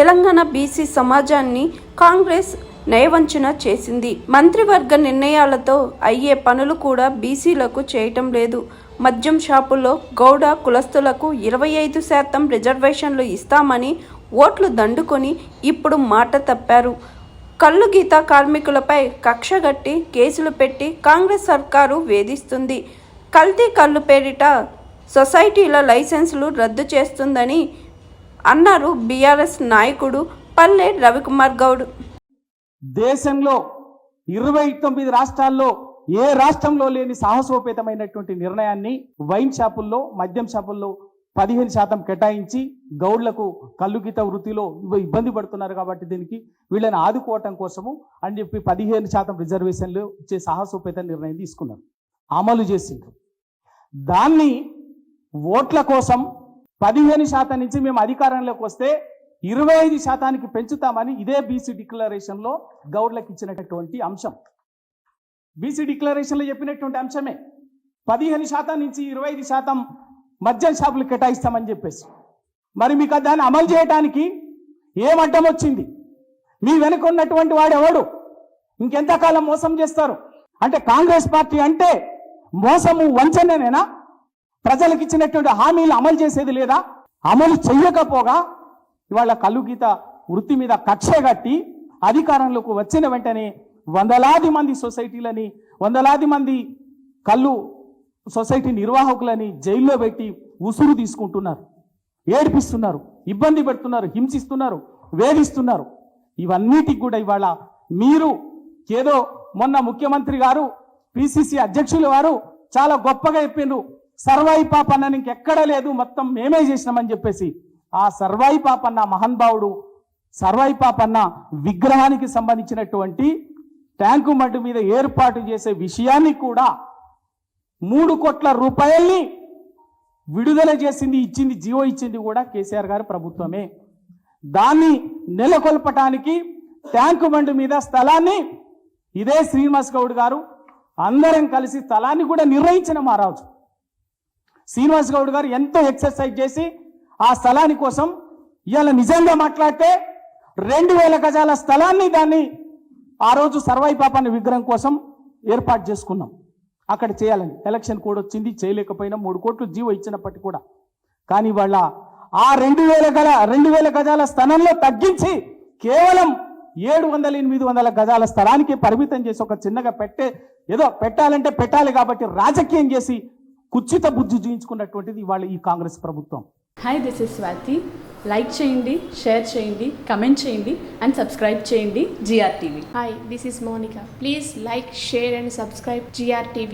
Telangana BC సమాజాన్ని కాంగ్రెస్ నయవంచన చేసింది. మంత్రివర్గ నిర్ణయాలతో అయ్యే పనులు కూడా బీసీలకు చేయటం లేదు. మద్యం షాపుల్లో గౌడ కులస్తులకు ఇరవై ఐదు శాతం రిజర్వేషన్లు ఇస్తామని ఓట్లు దండుకొని ఇప్పుడు మాట తప్పారు. కళ్ళు గీత కార్మికులపై కక్షగట్టి కేసులు పెట్టి కాంగ్రెస్ సర్కారు వేధిస్తుంది. కల్తీ కళ్ళు పేరిట సొసైటీల లైసెన్సులు రద్దు చేస్తుందని అన్నారు బీఆర్ఎస్ నాయకుడు పల్లె రవికుమార్ గౌడ్. దేశంలో ఇరవై తొమ్మిది రాష్ట్రాల్లో ఏ రాష్ట్రంలో లేని సాహసోపేతమైనటువంటి నిర్ణయాన్ని వైన్ షాపుల్లో మద్యం షాపుల్లో పదిహేను శాతం కేటాయించి గౌడ్లకు కల్లుగీత వృత్తిలో ఇబ్బంది పడుతున్నారు కాబట్టి దీనికి వీళ్ళని ఆదుకోవటం కోసము అని చెప్పి పదిహేను శాతం రిజర్వేషన్లు ఇచ్చే సాహసోపేత నిర్ణయం తీసుకున్నారు. అమలు చేసిండ్రు. దాన్ని ఓట్ల కోసం పదిహేను శాతం నుంచి మేము అధికారంలోకి వస్తే ఇరవై ఐదు శాతానికి పెంచుతామని ఇదే బీసీ డిక్లరేషన్లో గౌడ్లకు ఇచ్చినటువంటి అంశం. బీసీ డిక్లరేషన్లో చెప్పినటువంటి అంశమే. పదిహేను శాతం నుంచి ఇరవై ఐదు శాతం మద్యం షాపులు కేటాయిస్తామని చెప్పేసి. మరి మీకు దాన్ని అమలు చేయడానికి ఏం అడ్డం వచ్చింది? మీ వెనుక ఉన్నటువంటి వాడు ఎవడు? ఇంకెంతకాలం మోసం చేస్తారు? అంటే కాంగ్రెస్ పార్టీ అంటే మోసము వంచననేనా? ప్రజలకు ఇచ్చినటువంటి హామీలు అమలు చేసేది లేదా? అమలు చెయ్యకపోగా ఇవాళ కలుగీత వృత్తి మీద కక్ష కట్టి అధికారంలోకి వచ్చిన వెంటనే వందలాది మంది సొసైటీలని వందలాది మంది కళ్ళు సొసైటీ నిర్వాహకులని జైల్లో పెట్టి ఉసురు తీసుకుంటున్నారు. ఏడిపిస్తున్నారు ఇబ్బంది పెడుతున్నారు హింసిస్తున్నారు వేధిస్తున్నారు. ఇవన్నిటికి కూడా ఇవాళ మీరు ఏదో మొన్న ముఖ్యమంత్రి గారు పిసిసి అధ్యక్షులు వారు చాలా గొప్పగా చెప్పిండ్రు. సర్వాయి పాపన్న ఇంకెక్కడ లేదు మొత్తం మేమే చేసినామని చెప్పేసి ఆ సర్వాయి పాపన్న మహాన్భావుడు సర్వాయి పాపన్న విగ్రహానికి సంబంధించినటువంటి ట్యాంకు మడ్డు మీద ఏర్పాటు చేసే విషయాన్ని కూడా మూడు కోట్ల రూపాయల్ని విడుదల చేసింది ఇచ్చింది జీవో ఇచ్చింది కూడా కేసీఆర్ గారి ప్రభుత్వమే. దాన్ని నెలకొల్పటానికి ట్యాంకు బండి మీద స్థలాన్ని ఇదే శ్రీనివాస్ గౌడ్ గారు అందరం కలిసి స్థలాన్ని కూడా నిర్ణయించిన మహారాజు. శ్రీనివాస్ గౌడ్ గారు ఎంతో ఎక్సర్సైజ్ చేసి ఆ స్థలాని కోసం ఇవాళ నిజంగా మాట్లాడితే రెండు వేల గజాల స్థలాన్ని దాన్ని ఆ రోజు సర్వాయి పాపాన్ని విగ్రహం కోసం ఏర్పాటు చేసుకున్నాం. అక్కడ చేయాలని ఎలక్షన్ కోడ్ వచ్చింది చేయలేకపోయినా మూడు కోట్లు జీవో ఇచ్చినప్పటికీ కూడా. కానీ వాళ్ళ ఆ రెండు వేల గల రెండు వేల గజాల స్థలంలో తగ్గించి కేవలం ఏడు వందల ఎనిమిది వందల గజాల స్థలానికి పరిమితం చేసి ఒక చిన్నగా పెట్టే ఏదో పెట్టాలంటే పెట్టాలి కాబట్టి రాజకీయం చేసి కుచ్చిత బుద్ధి చూయించుకున్నటువంటిది ఇవాళ ఈ కాంగ్రెస్ ప్రభుత్వం hi this is Swathi like చేయండి షేర్ చేయండి కమెంట్ చేయండి అండ్ సబ్స్క్రైబ్ చేయండి GR TV Hi, this is Monica. Please like, share, and subscribe GRTV.